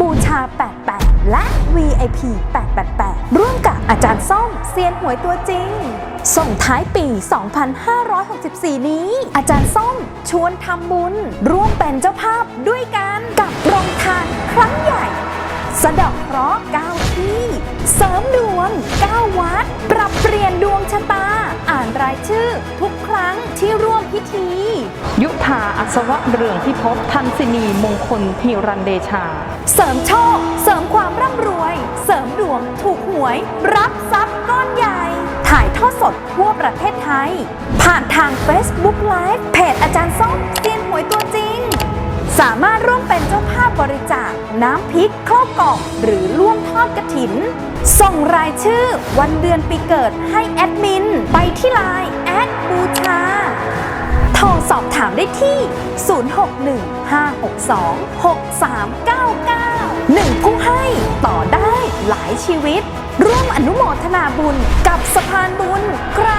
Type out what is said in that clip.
บูชา 88 และ VIP 888 ร่วมกับอาจารย์ส้มเซียนหวยตัวจริง ส่งท้ายปี 2564 นี้ อาจารย์ส้มชวนทำบุญ ร่วมเป็นเจ้าภาพด้วยกันกับโรงทานครั้งใหญ่ สะดอกเคราะห์9ที่ เสริมดวง 9 วัด ปรับเปลี่ยนดวงชะตา อ่านรายชื่อทุกครั้งที่ร่วมพิธี ยุ ธาอัศวะเรืองพิภพทันสินีมงคลฮิรันเดชา เสริมโชค เสริมความร่ำรวย เสริมดวงถูกหวย รับทรัพย์ก้อนใหญ่ ถ่ายทอดสดทั่วประเทศไทย ผ่านทาง Facebook Live เพจอาจารย์ส้มเซียนหวยตัวจริง สามารถร่วมเป็นเจ้าภาพบริจาค น้ำพริกข้าวกล่องหรือร่วมทอดกระถิน ส่งรายชื่อวันเดือนปีเกิดให้แอดมิน ไปที่ไลน์แอดบ ได้ที่ 061-562-6399หนึ่งผู้ให้ต่อได้หลายชีวิต ร่วมอนุโมทนาบุญกับสะพานบุญครา